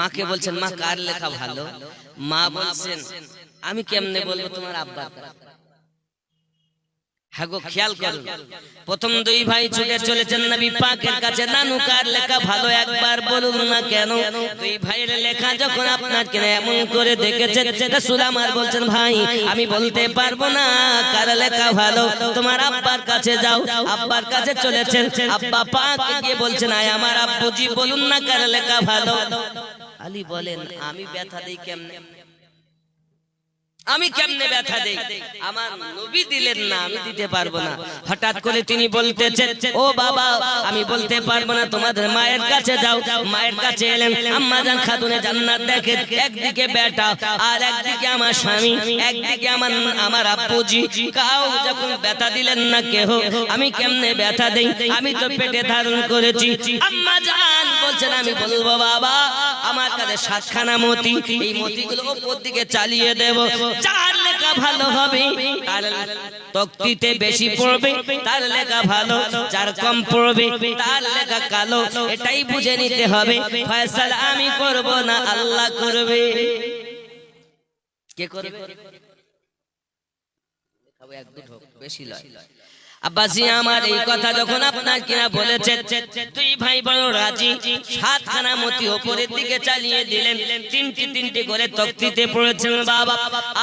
মাকে বলছেন মা কার লেখা ভালো? মা বলছেন আমি কেমনে বলব তোমার আব্বা হ্যাঁ গো খেয়াল করুন প্রথম দুই ভাই ছুটে চলেছেন নবী পাকের কাছে। নানু কার লেখা ভালো? একবার বলুন না কেন? দুই ভাইয়ের লেখা যখন আপনার কেন এমন করে দেখেছেন বলছেন ভাই আমি বলতে পারব না কার লেখা ভালো? তোমার আব্বার কাছে যাও আব্বার কাছে চলেছেন আব্বা পাক গিয়ে বলছেন আয় আমার আব্বুজি বলুন না কার লেখা ভালো আলী বলেন আমি ব্যথা দেই কেমনে? আমি কেমনে ব্যথা দেই? আমার নবী দিলেন না আমি দিতে পারব না। হঠাৎ করে তিনি বলতেছেন ও বাবা আমি বলতে পারব না তোমাদের মায়ের কাছে যাও। মায়ের কাছে এলেন আম্মা জান খাতুনে জান্নাত দেখে একদিকে বেটা আর একদিকে আমার স্বামী একদিকে আমার আমার আব্বুজি কাউ যখন ব্যথা দিলেন না কেহ আমি কেমনে ব্যথা দেই? আমি তো পেটে ধারণ করেছি। আম্মা জান বলছেন, আমি বলব বাবা, আমার কাছে সাতখানা মতি, এই মতিগুলো ওপর দিকে চালিয়ে দেব। যার লেখা ভালো হবে তক্তিতে বেশি পড়বে, তার লেখা ভালো, যার কম পড়বে, তার লেখা কালো, এটাই বুঝে নিতে হবে। ফয়সালা আমি করব না, আল্লাহ করবে। কে করবে? খাব এক দুটো বেশি লয়। আব্বাসি আমার এই কথা যখন আপনার কিনা বলেছে তুই ভাই বড় রাজি, সাতখানা মতি ওপরের দিকে চালিয়ে দিলেন, তিনটি তিনটি করে তক্তিতে পড়েছেন বাবা।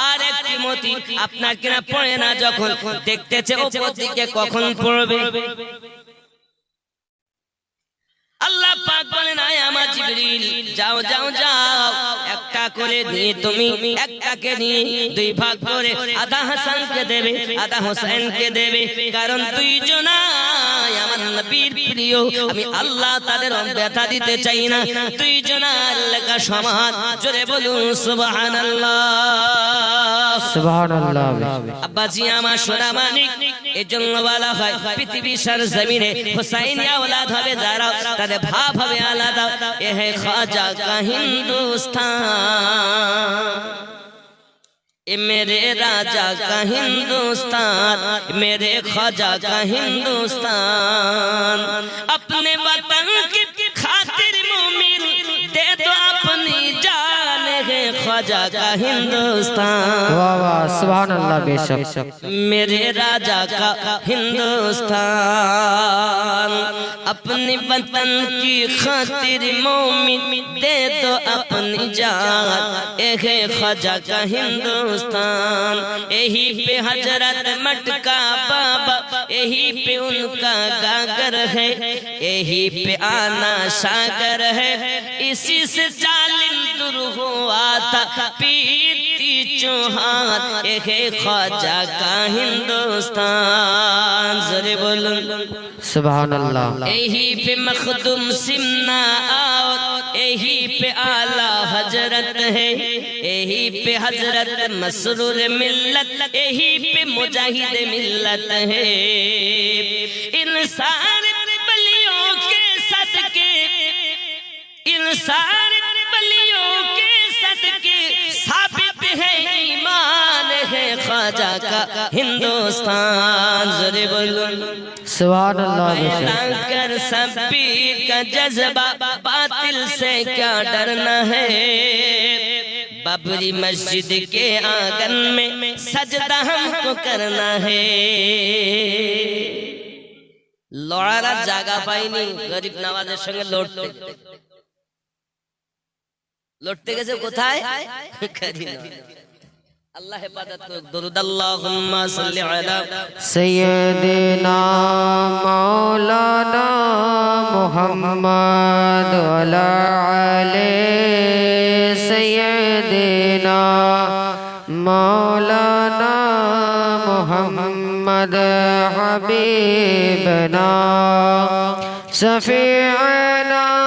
আর একটি মতি আপনার কিনা পড়ে না যখন, দেখতেছে ওপর দিকে কখন পড়বে। আল্লাহ পাক বলেন, আয় আমার জিবরিল, যাও যাও যাও। একটা করে নিয়ে তুমি, একটাকে নিয়ে দুই ভাগ করে আধা হাসানকে দেবে আধা হোসেনকে দেবে। কারণ দুই জনাই আমার নবীর প্রিয়। আমি আল্লাহ তাদের ব্যথা দিতে চাই না। দুই জনার লেখা সমান জোরে বলুন সুবহানাল্লাহ। সুবহানাল্লাহ। আব্বাজি আমার সোনা মানিক এজন্য বলা হয় পৃথিবী সার জমিনে হুসাইনি আওলাদ হবে যারা তাদের ভাব হবে আলাদা। এ হে খাজা কা হিন্দুস্তান میرے راجا کا ہندوستان میرے خواجہ کا ہندوستان اپنے وطن راجا کا ہندوستان۔ سبحان اللہ بے شک۔ میرے راجہ کا ہندوستان۔ اپنی وطن کی خاطر مومن دے تو اپنی جان۔ اے خاجہ کا ہندوستان۔ یہی پہ حضرت مٹکا بابا یہی پہ ان کا گاگر ہے۔ یہی پہ آنا شاگر ہے۔ اسی سے چاہتے ہیں شروع ہوا تھا پیتی چوہان ایک خوجہ کا ہندوستان ذرے بلن سبحان اللہ۔ یہی پہ مخدم سمنا آوت یہی پہ آلہ حجرت ہے۔ یہی پہ حضرت مسرور ملت یہی پہ مجاہد ملت ہے۔ انسان بلیوں کے صدقے انسان خواجہ کا ہندوستان ذرے بولو سبحان اللہ کر سب پیر کا جذبہ باطل سے کیا ڈرنا ہے؟ بابری مسجد کے آگن میں سجدہ ہم کو کرنا ہے۔ لوڑا لڑانا جاگا پائی نہیں غریب نوازے سنگے لوٹتے۔ لوٹتے گیسے کتھائے کریم الله عبادت کو درود. اللهم صل علی سیدنا مولانا محمد علی علی سیدنا مولانا محمد حبیبنا. شفیعنا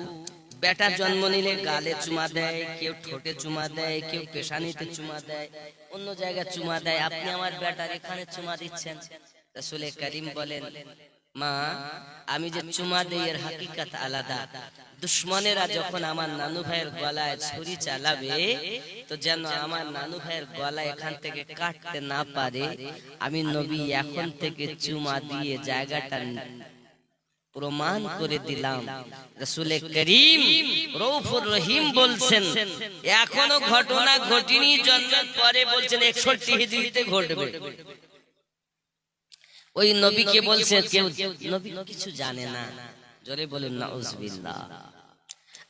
বেটার জন্ম নিলে গালে চুমা দেয় কেউ ঠোঁটে চুমা দেয় কেউ পেশানিতে চুমা দেয় অন্য জায়গায় চুমা দেয়। আপনি আমার বেটার এখানে চুমা দিচ্ছেন। রাসূলে করিম বলেন মা আমি যে চুমা দেই এর হাকিকত আলাদা। দুশ্মনেরা যখন আমার নানু ভাইয়ের গলায় ছুরি চালাবে তো যেন আমার নানু ভাইয়ের গলা এখান থেকে কাটতে না পারে। আমি নবী এখন থেকে চুমা দিয়ে জায়গাটা প্রমাণ করে দিলাম। রসুলে করিম রৌফুর রহিম বলছেন। এখনও ঘটনা ঘটিনি জন্মের পরে বলছেন একষট্টি হিজড়িতে ঘটবে। ওই নবীকে বলছে কেউ নবী কিছু জানে না। জোরে বলুন না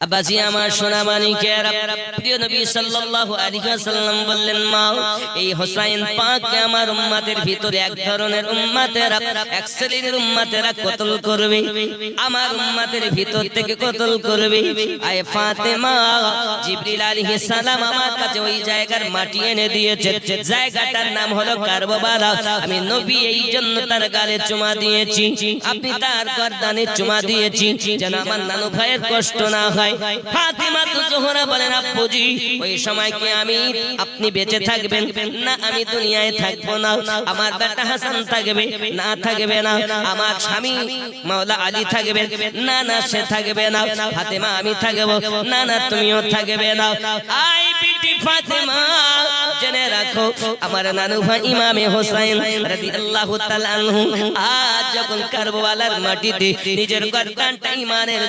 আব্বাজি আমার সোনা মানিকের প্রিয় নবী সাল্লাল্লাহু আলাইহি ওয়াসাল্লাম বললেন মা এই হোসাইন পাককে আমার উম্মতের ভিতরে এক ধরনের উম্মতেরা এক শ্রেণির উম্মতেরা কতল করবে? আমার উম্মতের ভিতর থেকে কতল করবে? আয় ফাতেমা জিবরিল আলাইহিস সালাম আমার কাছে ওই জায়গার মাটি এনে দিয়েছে। জায়গাটার নাম হলো কারবালা আমি নবী এই জন্য তার গালে চুমা দিয়েছি। আপনি তার গর্দানে চুমা দিয়েছি। যেন আমার নানু ভাইয়ের কষ্ট না হয় হাসান না তুমিও থাকবে না। জেনে রাখো, আমার নানু ভাই ইমামে আনহু আজ যখন কারবালার মাটিতে নিজের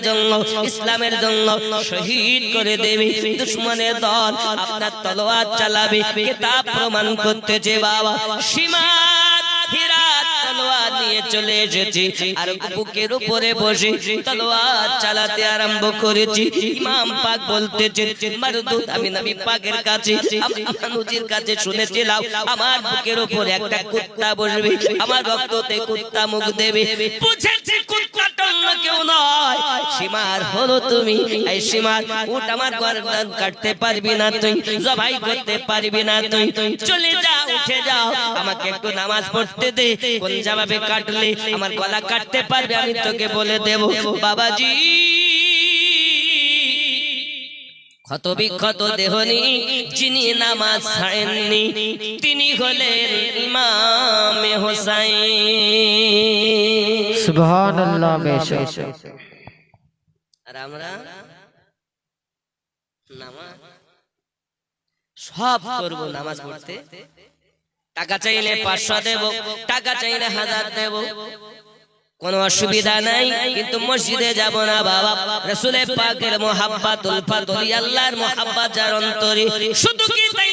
জন্য, ইসলামের জন্য শহীদ করে দেবে দুশমনের দল। আপনার তলোয়ার চালাবে প্রমাণ বাবা। সীমা চলে এসেছি। আর বুকের উপরে বসে তলোয়ার চালাতে আরম্ভ করেছি। ইমাম পাক আমি পাকের কাছে কাছে শুনেছিলাম, আমার বুকের উপরে একটা কুত্তা বসবে, আমার রক্ততে কুত্তা মুখ দেবে। বুঝেছি? সীমার হলো তুমি। এই সীমার উঠ আমার গর্দন কাটতে পারবি না তুই, জবাই করতে পারবি না তুই। চলে যা, উঠে যাও আমাকে একটু নামাজ পড়তে দে। কোন জবাবে কাটলে আমার গলা কাটতে পারবে আমি তোকে বলে দেব। বাবাজি। ক্ষত বিক্ষত দেহনি যিনি নামাজ ছাড়েননি তিনি হলেন ইমামে হোসাইন। সুবহানাল্লাহ বেশক আর আমরা নামাজ সব করব নামাজ পড়তে। টাকা চাইলে পাঁচশো দেব টাকা চাইলে হাজার দেব। কোনো অসুবিধা নাই, কিন্তু মসজিদে যাব না বাবা। রসুলের পাকের মোহাব্বাতুল ফাতুল, আল্লাহর মোহাব্বত যার অন্তরে। শুধু কি তাই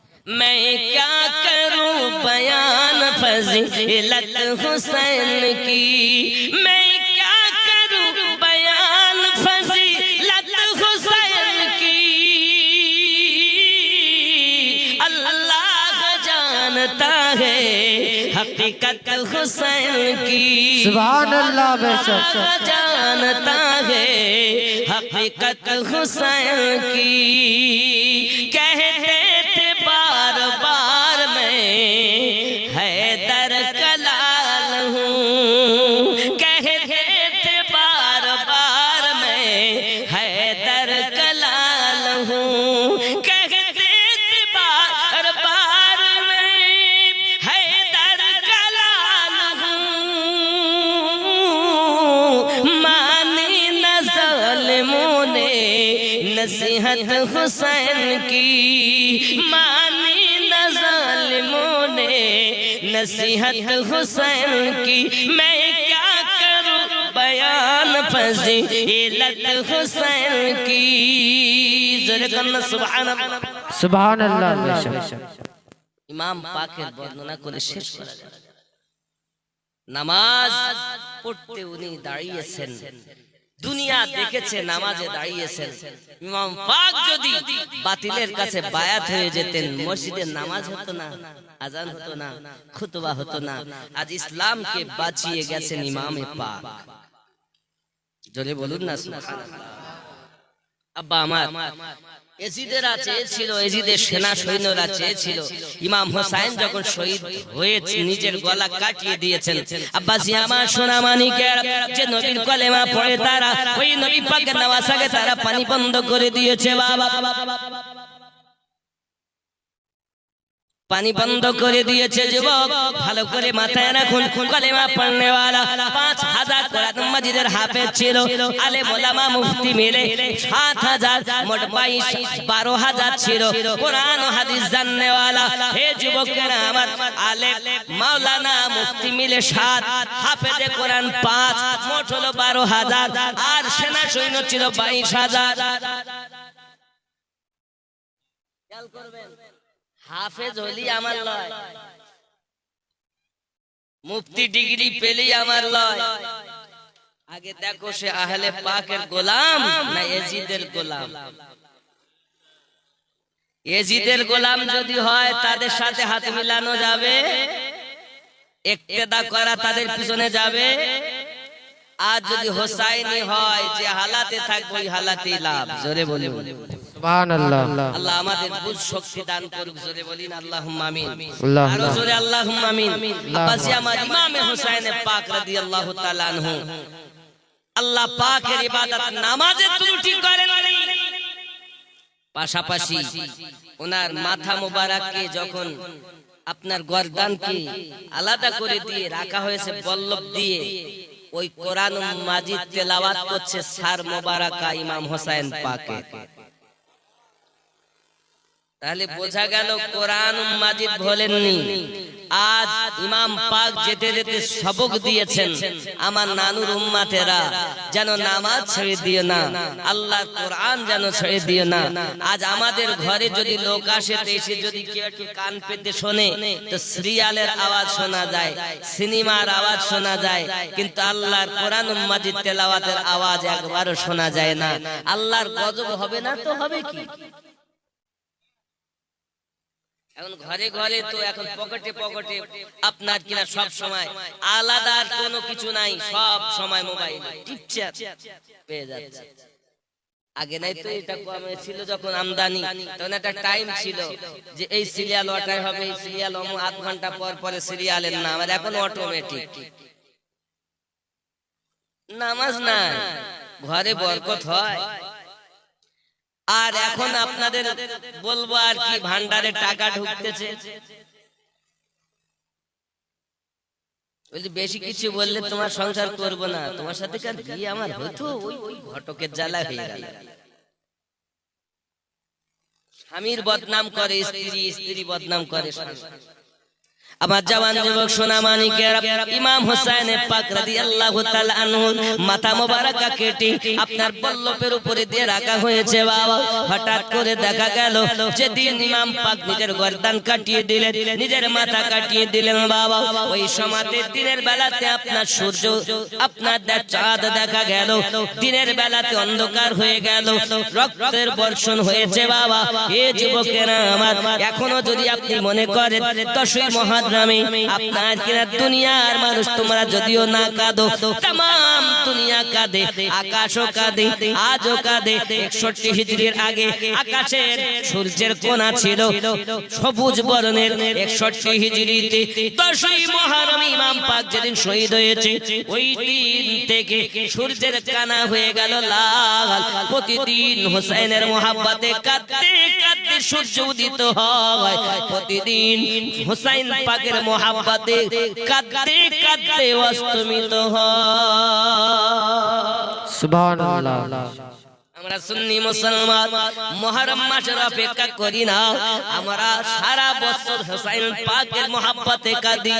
میں کیا کروں بیان فضیلت حسین کی؟ میں کیا کروں بیان فضیلت حسین کی؟ اللہ جانتا ہے حقیقت حسین کی۔ سبحان اللہ اللہ جانتا ہے حقیقت حسین کی۔ نصیحت حسین کی میں کیا کروں؟ بیان فضیلت حسین کی۔ سبحان اللہ۔ سبحان اللہ امام پاکر বর্ণনা করে শেষ করা যাবে নামাজ পড়তে উনি দাঁড়িয়েছেন দুনিয়া দেখেছে, নামাজে দাঁড়িয়েছেন ইমাম পাক যদি বাতিলের কাছে বায়াত হয়ে যেতেন, মসজিদে নামাজ হতো না, আজান হতো না, খুতবা হতো না, আজ ইসলামকে বাঁচিয়ে গেছেন ইমামে পাক জোরে বলুন না, সুবহানাল্লাহ। আব্বা আমার, এজিদেরা সেনা সৈন্যরা চেয়েছিল ইমাম হোসাইন যখন শহীদ হয়ে নিজের গলা কাটিয়ে দিয়েছেন আব্বাসি আমার সোনা মানিকের যে নবীর কলেমা পড়ে তারা, ওই নবী নামাজ আগে তারা পানি বন্ধ করে দিয়েছে, বাবা। পানি বন্ধ করে দিয়েছে যুবক। ভালো করে মাথায় রাখুন, কলেমা পড়নেওয়ালা। পাঁচ হাজার কোরআন মাজিদের হাফেজ ছিল। আলে মোলামা মুফতি মিলে সাত হাজার, মোট বাইশ, বারো হাজার ছিল। কোরআন হাদিস জাননেওয়ালা। হে যুবকেরা আমার আলে মাওলানা মুফতি মিলে সাত, হাফেজে কোরআন পাঁচ, মোট হলো বারো হাজার। আর সেনা সৈন্য ছিল বাইশ হাজার। খেয়াল করবেন। হাফেজ হলি আমার লয়। মুফতি ডিগ্রি পেলি আমার লয়। আগে দেখো সে আহলে পাকের গোলাম না এজিদের গোলাম? এজিদের গোলাম যদি হয় তাদের সাথে হাত মিলানো যাবে। একটেদা করা তাদের পিছনে যাবে। আর যদি হোসাইনি হয় যে হালাতে থাকবে ওই হালাতেই লাভ। জোরে বলে সুবহানাল্লাহ। আল্লাহ আমাদের বুঝ শক্তি দান করুক জোরে বলিন আল্লাহুম্মা আমিন। আরও জোরে আল্লাহুম্মা আমিন। আব্বাসি আমার ইমামে হুসাইন পাক রাদিয়াল্লাহু তাআলা আনহু। আল্লাহ পাকের ইবাদত নামাজে ত্রুটি করেননি। পাশাপাশি ওনার মাথা মোবারককে যখন আপনার গর্দানকে আলাদা করে দিয়ে রাখা হয়েছে বল্লভ দিয়ে। ওই কোরআন মাজিদ তেলাওয়াত করছে সার মোবারকা ইমাম হোসেন পাকে। তাহলে বোঝা গেল কোরআন মাজিদ বলেননি আজ ইমাম পাক যেতে যেতে সবক দিয়েছেন। আমার নানুর উম্মাতেরা যেন নামাজ ছেড়ে দিও না আল্লাহ কোরআন যেন ছেড়ে দিও না। আজ আমাদের ঘরে যদি লোক আসে এসে যদি কেউ একটু কান পেতে শোনে, তো সিরিয়ালের আওয়াজ শোনা যায়, সিনেমার আওয়াজ শোনা যায়, কিন্তু আল্লাহর কোরআন মাজিদ তেলাওয়াতের আওয়াজ একবারও শোনা যায় না। আল্লাহর গজব হবে না তো হবে কি? এখন ঘরে ঘরে তো এখন পকেটে পকেটে আপনার কিনা সব সময় আলাদা কোনো কিছু নাই, সব সময় মোবাইল টিপছে, পেয়ে যাচ্ছে। আগে নাই তো এটা কমে ছিল যখন আমদানি, তখন একটা টাইম ছিল যে এই সিরিয়াল ওটাই হবে, এই সিরিয়াল অমু আধ ঘণ্টা পর পরে সিরিয়ালের নাম, আর এখন অটোমেটিক নামাজ না ঘরে বরকত হয়। আর এখন আপনাদের বলব আর কি, ভান্ডারে টাকা ঢুকতেছে। বেশি কিছু বললে তোমার সংসার করব না। তোমার সাথে বিয়ে আমার হতো ওই ওই ঘটকের জ্বালা হয়ে গেল। স্বামীর বদনাম করে, স্ত্রী স্ত্রী বদনাম করে স্বামী। আমার জওয়ান যুবক সোনা মানিকের ইমাম হোসেন পাক রাদিয়াল্লাহু তাআলা আনহু মাথা মোবারকা কেটে আপনার বল্লভের উপরে দিয়ে রাখা হয়েছে বাবা। হঠাৎ করে দেখা গেল যেদিন ইমাম পাক নিজের গর্দান কাটিয়ে দিলেন নিজের মাথা কাটিয়ে দিলেন বাবা। ওই সমাতে দিনের বেলাতে আপনার সূর্য আপনার চাঁদ দেখা গেল। দিনের বেলাতে অন্ধকার হয়ে গেল। রক্তের বর্ষণ হয়েছে বাবা। এ যুবকেরা আমার এখনও যদি আপনি মনে করেন দশই মহাদ্রামে আপনার কিনা দুনিয়ার মানুষ, তোমরা যদিও না কাঁদো তাম দুনিয়া কাঁদে, আকাশও কাঁদে, আজও কাঁদে। একষট্টি হিজড়ির আগে আকাশের সূর্যের কোনা ছিল, সবুজ বরণের একষট্টি হিজড়িতে। দশই মহারম ইমাম পাক যেদিন শহীদ হয়েছে, ওই দিন থেকে সূর্যের কানা হয়ে গেল লাল। প্রতিদিন হোসেনের মোহাব্বতে কাঁদতে সূর্য উদিত হয়। প্রতিদিন হোসাইন পাকের মোহাব্বতে কাঁদতে কাঁদতে অস্তমিত হয়। সুবহানাল্লাহ। আমরা সুন্নি মুসলমান মহরম মাসের অপেক্ষা করি না। আমরা সারা বছর হোসাইন পাকের মোহাব্বতে কাঁদি।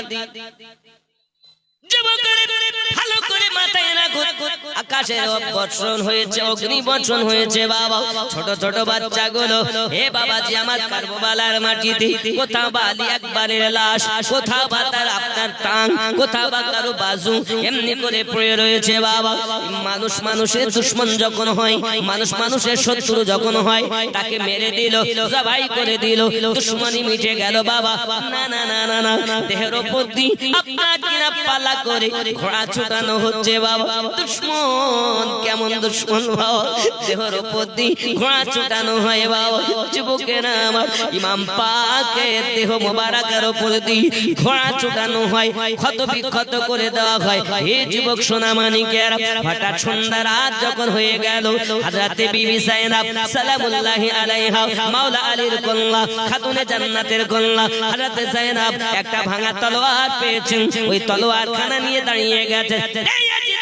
মানুষ মানুষের দুশ্মন যখন হয়, মানুষ মানুষের শত্রু যখন হয়, তাকে মেরে দিল, জবাই করে দিল, দুশ্মনী মিটে গেল, বাবা। না না না না না, দেহের পালা করে ঘোড়া ছুটানো হচ্ছে বাবা। দুশ্মন, কেমন দুশ্মন বাবা? দেহের ওপর দিয়ে ঘোড়া ছুটানো হয় বাবা। যুবকেরা আমার ইমাম পাকে দেহ মোবারকের ওপর দিয়ে ঘোড়া ছুটানো হয় ক্ষত বিক্ষত করে দেওয়া হয়। হে যুবক সোনা মানিকের হঠাৎ সন্ধ্যা রাত যখন হয়ে গেল, হাজরাতে বিবি সাইনাব সালামুল্লাহি আলাইহা, মাওলা আলীর কন্যা খাতুনে জান্নাতের কন্যা হাজরাতে সাইনাব একটা ভাঙা তলোয়ার পেয়েছেন। ওই তলোয়ার খানা নিয়ে দাঁড়িয়ে গেছে। এই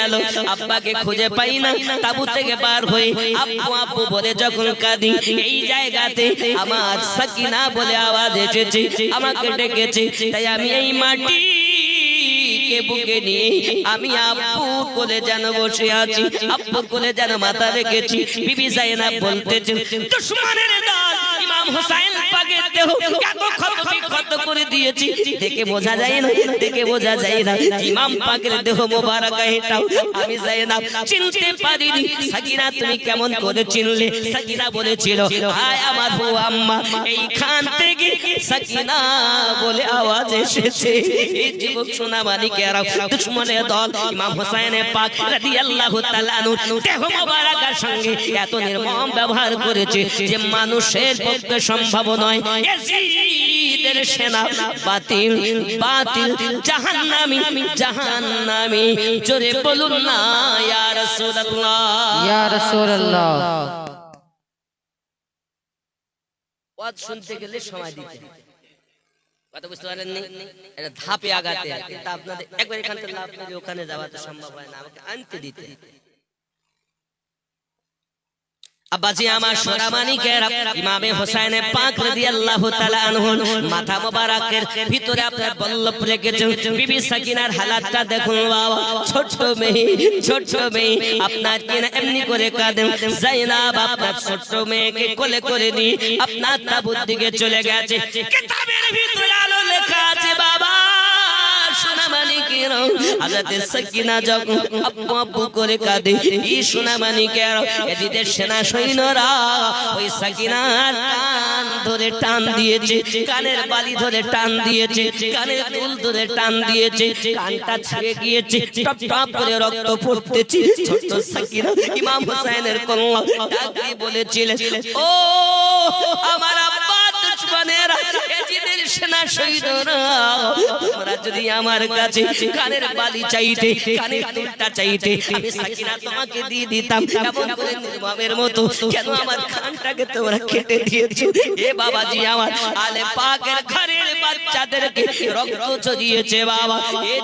গেল। আব্বাকে খুঁজে পাই না। তাবু থেকে বার হয়ে আব্বু আব্বু বলে, যখন কাঁদি, এই জায়গাতে আমার সাকিনা বলে আওয়াজ এসেছে, আমাকে ডেকেছে। তাই আমি এই মাটি আমি আব্বু কোলে যেন পাকের দেহ করে দিয়েছি। দেখে বোঝা যায় না, দেখে বোঝা যায় না। ইমাম দেহ মোবারক আমি জাইনাব চিনতে পারিনি। সাকিনা তুমি কেমন করে চিনলে? সাকিনা বলেছিল আমার বউ আম্মা থেকে সাকিনা বলে আওয়াজ এসেছে। এই যুবক সোনা মানিকেরা দুশ্মনের দল, ইমাম হোসেনের পাক রাদিয়াল্লাহু তাআলা দেহ মোবারকের সঙ্গে এত নির্মম ব্যবহার করেছে যে মানুষের পক্ষে সম্ভব নয়। ইয়াজিদের সেনা বাতিল বাতিল জাহান্নামী জাহান্নামী। জোরে বলুন না ইয়া রাসূলুল্লাহ। ইয়া রাসূলুল্লাহ। ওয়াজ শুনতে গেলে সময় দিতে কথা বুঝতে পারেননি? এটা ধাপে আগাতে কিন্তু আপনাদের একবার এখান থেকে করে ওখানে যাওয়া তো সম্ভব হয় না। আমাকে আনতে দিতে আব্বাজি আমার সোনামানিকের ইমামে হোসেন পাক রাদিয়াল্লাহু তাআলা আনহু মাথা মোবারকের ভিতরে আপনার বল্লভ রেখেছেন। বিবি সাকিনার হালাতটা দেখুন বাবা। ছোট মেয়ে ছোট মেয়ে আপনার কিনা এমনি করে কাঁদেন। জাইনাব আপনার ছোট মেয়েকে কোলে করে নিয়ে আপনার তাবুর দিকে চলে গেছে। কিতাবের ভিতরে আলো সোনামানিকের হাজরাতে সাকিনা যখন আব্বু আব্বু করে কাঁদে এই সোনামানিকের এদিদের সেনা সৈন্যরা ওই সাকিনার কান ধরে টান দিয়েছে কানের বালি ধরে টান দিয়েছে কানের দুল ধরে টান দিয়েছে কানটা ছিঁড়ে গিয়েছে টপ টপ করে রক্ত ছোট্ট সাকিনা ইমাম হোসেনের কন্যা ডাক দিয়ে বলেছিলেন ও আমার দুশ্মনেরা এজিদের সেনা শহীদরা তোমরা যদি আমার কাছে কানের বালি চাইতে, কানের দুলটা চাইতে, আমি সাকিনা তোমাকে দিয়ে দিতাম, এমন করে নির্মমের মতো কেন আমার খানটাকে তোমরা কেটে দিয়েছ? এ বাবাজি আমার আলে পাকের ঘরের বাচ্চাদেরকে রক্ত বাবা। এ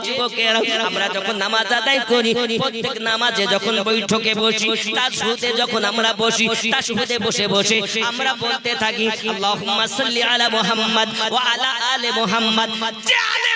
আমরা যখন নামাজ আদায় করি, প্রত্যেক নামাজে যখন বৈঠকে বসি, তার শুরুতে যখন আমরা বসি, তার শুরুতে বসে বসে আমরা বলতে থাকি, আল্লাহুম্মা সাল্লি আলা মুহাম্মদ ওয়া আলা আলে মুহাম্মদ। যে আলে